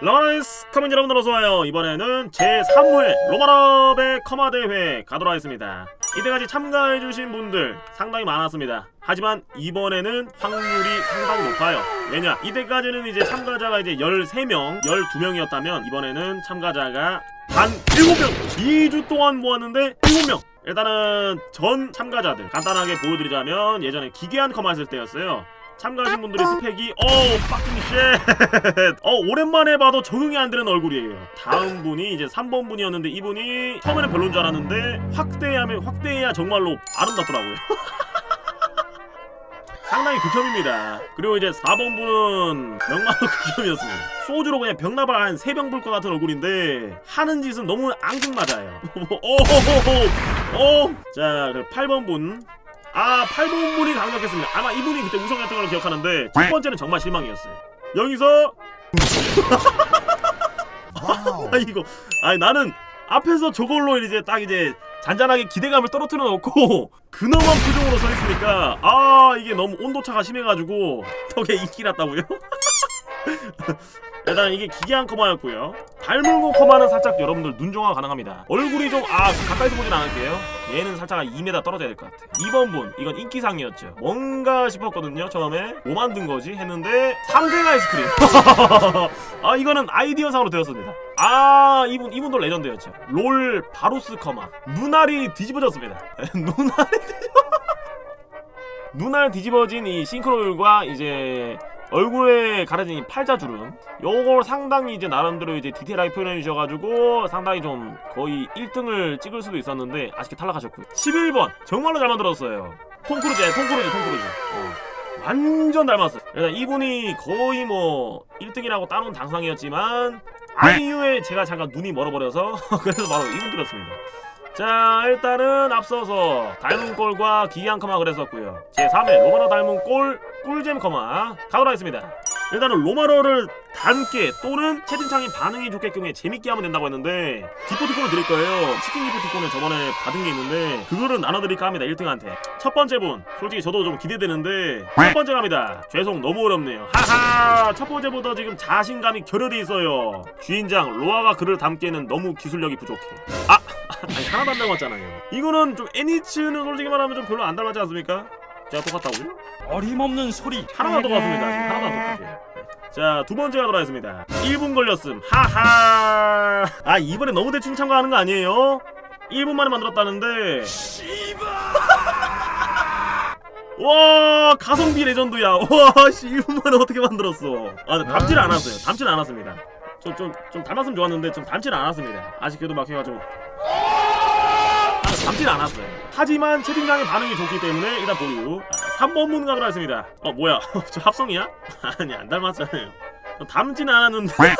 러너스 커맨 여러분들 어서와요. 이번에는 제3회 로마럽의 커마 대회 가도록 하겠습니다. 이때까지 참가해주신 분들 상당히 많았습니다. 하지만 이번에는 확률이 상당히 높아요. 왜냐 이때까지는 이제 참가자가 이제 13명 12명이었다면 이번에는 참가자가 단 7명 2주 동안 모았는데 7명. 일단은 전 참가자들 간단하게 보여드리자면 예전에 기괴한 커마 했을 때였어요 참가하신 분들의 스펙이 어우 빡킹 쉣 어, 오랜만에 봐도 적응이 안 되는 얼굴이에요. 다음 분이 이제 3번 분이었는데 이분이 처음에는 별론 줄 알았는데 확대하면 확대해야 정말로 아름답더라고요. 상당히 극혐입니다. 그리고 이제 4번 분은 명마도 극혐이었습니다. 소주로 그냥 병나발 한 3병 불 것 같은 얼굴인데 하는 짓은 너무 앙증맞아요. 오호호호. 자, 그 8번 분 아, 8번 분이 강력했습니다. 아마 이분이 그때 우승했던 걸로 기억하는데 첫 번째는 정말 실망이었어요. 여기서 아 이거 아니 나는 앞에서 저걸로 이제 딱 이제 잔잔하게 기대감을 떨어뜨려 놓고 근엄한 표정으로 서 있으니까 아 이게 너무 온도차가 심해가지고 덕에 인기 났다고요? 일단 이게 기괴한 커마였고요. 닮은고 커마는 살짝 여러분들 눈종화 가능합니다. 얼굴이 좀 아 가까이서 보진 않을게요. 얘는 살짝 한 2m 떨어져야 될 것 같아 2번 분 이건 인기상이었죠. 뭔가 싶었거든요 처음에. 뭐 만든 거지? 했는데 삼생 아이스크림. 아 이거는 아이디어상으로 되었습니다. 아 이분 이분도 레전드였죠. 롤 바루스 커마. 눈알이 뒤집어졌습니다. 눈알이 뒤집어 눈알 뒤집어진 이 싱크로율과 이제 얼굴에 가려진 이 팔자주름. 요걸 상당히 이제 나름대로 이제 디테일하게 표현해 주셔가지고 상당히 좀 거의 1등을 찍을 수도 있었는데 아쉽게 탈락하셨고요. 11번! 정말로 잘 만들었어요. 톰 크루즈 톰 크루즈 톰 크루즈. 어. 완전 닮았어요. 일단 이분이 거의 뭐 1등이라고 따놓은 당상이었지만 아이유에 제가 잠깐 눈이 멀어버려서 그래서 바로 이분 들었습니다. 자 일단은 앞서서 닮은 꼴과 기이한 커마 그랬었고요. 제3회 로마로 닮은 꼴 꿀잼 커마. 가도록 하겠습니다. 일단은 로마로를 닮게 또는 채팅창이 반응이 좋게끔 재밌게 하면 된다고 했는데 기프티콘을 드릴 거예요. 치킨 기프티콘을 저번에 받은 게 있는데 그거를 나눠드릴까 합니다 1등한테. 첫 번째 분. 솔직히 저도 좀 기대되는데 첫 번째 갑니다. 죄송 너무 어렵네요. 하하! 첫 번째보다 지금 자신감이 결여돼 있어요. 주인장 로아가 그를 닮기에는 너무 기술력이 부족해. 아 아니 하나도 안 닮았잖아요. 이거는 좀 애니츠는 솔직히 말하면 좀 별로 안 닮았지 않습니까? 제가 똑같다고요? 어림없는 소리. 하나만 똑같습니다. 지금 하나만 똑같아요. 자 두 번째 가도록 하겠습니다. 1분 걸렸음. 하하. 아 이번에 너무 대충 참가하는 거 아니에요? 1분 만에 만들었다는데. 와 가성비 레전드야. 와 씨 1분 만에 어떻게 만들었어? 아 근데 닮지는 않았어요. 닮지는 않았습니다. 좀 좀 좀 닮았으면 좋았는데 좀 닮지는 않았습니다. 아쉽게도 막 해가지고 아, 닮지는 않았어요. 하지만 채팅창의 반응이 좋기 때문에 일단 보유 아, 3번 문 가도록 하겠습니다. 어 뭐야? 저 합성이야? 아니 안 닮았잖아요. 저 닮지는 않았는데.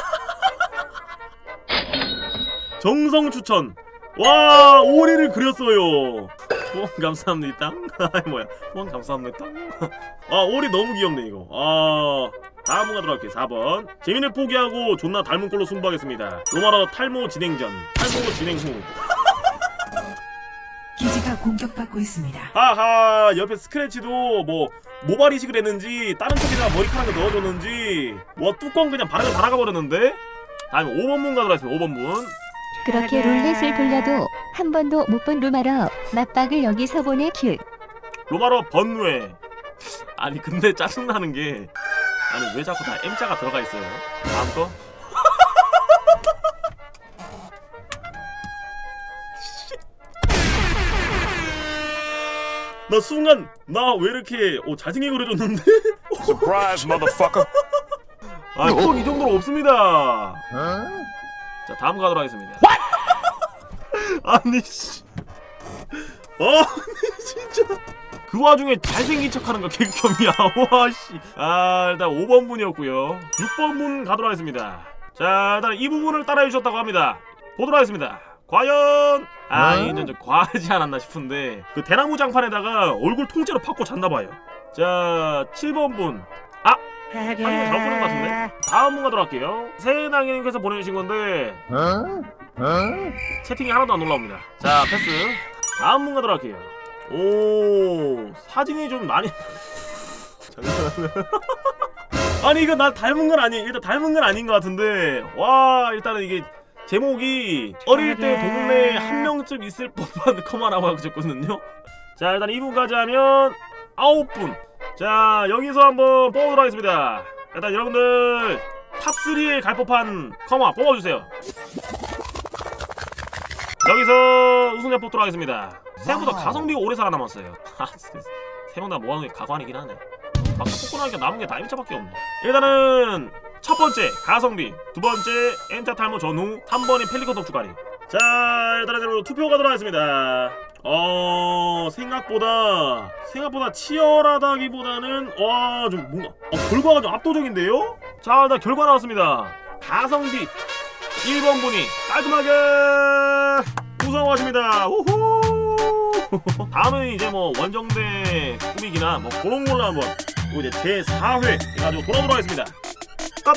정성 추천. 와 오리를 그렸어요. 후원 감사합니다. 뭐야. 후원 감사합니다. 아 오리 너무 귀엽네 이거. 아 다음 분 가도록 할게요. 4번. 재민을 포기하고 존나 닮은 꼴로 승부하겠습니다. 로마로 탈모 진행 전. 탈모 진행 후 기지가 공격받고 있습니다. 하하 옆에 스크래치도 뭐 모발 이식을 했는지 다른 쪽에다가 머리카락을 넣어줬는지 뭐 뚜껑 그냥 바닥에 달아가 버렸는데? 다음에 5번 분 가도록 하겠습니다 5번 분 그렇게 롤렛을 돌려도 한 번도 못 본 루마러 맞박을 여기서 보내 큐 로마로 번뇌 아니 근데 짜증나는 게 아니 왜 자꾸 다 M자가 들어가 있어요? 다음 거 나 순간 나 왜 이렇게 어, 잘생기게 그려줬는데? Surprise motherfucker. 아이 정도로 없습니다. 자 다음 가도록 하겠습니다. 아니 씨. 아니 진짜. 그 와중에 잘생긴 척하는 거 개극혐이야. 와 씨. 아 일단 5번 분이었고요. 6번 분 가도록 하겠습니다. 자 일단 이 부분을 따라해 주셨다고 합니다. 보도록 하겠습니다 과연? 아 이제 좀 과하지 않았나 싶은데. 그 대나무 장판에다가 얼굴 통째로 팍고 잤나봐요. 자 7번 분. 아! 사진 잘못 보낸 것 같은데? 다음 분 가도록 할게요. 세낭이님께서 보내주신 건데. 채팅이 하나도 안 올라옵니다. 자 패스. 다음 분 가도록 할게요. 오 사진이 좀 많이. 아니 이거 나 닮은 건 아니 일단 닮은 건 아닌 것 같은데. 와 일단은 이게 제목이 어릴 때 동네에 한 명쯤 있을 법한 커마라고 적었거든요. 자 일단 2분까지 하면 9분. 자 여기서 한번 뽑아보도록 하겠습니다. 일단 여러분들 탑3에 갈 법한 커마 뽑아주세요. 여기서 우승자 뽑도록 하겠습니다. 생각보다 가성비가 오래 살아남았어요. 세명 다 모아놓은 게 가관이긴 하네. 막상 뽑고 나니까 남은 게 다이미차밖에 없네. 일단은 첫 번째 가성비. 두 번째 엔타 탈모 전후 3번이 펠리컨 덕주가리. 자 일단은 여러분 투표 가도록 하겠습니다. 어 생각보다 생각보다 치열하다기보다는 와좀 뭔가 어, 결과가 좀 압도적인데요? 자 일단 결과 나왔습니다. 가성비. 1번 분이 깔끔하게 우승하십니다. 우후! 다음은 이제 뭐 원정대 꾸미기나 뭐 그런 걸로 한번 또 이제 제 4회 해가지고 돌아오도록 하겠습니다 か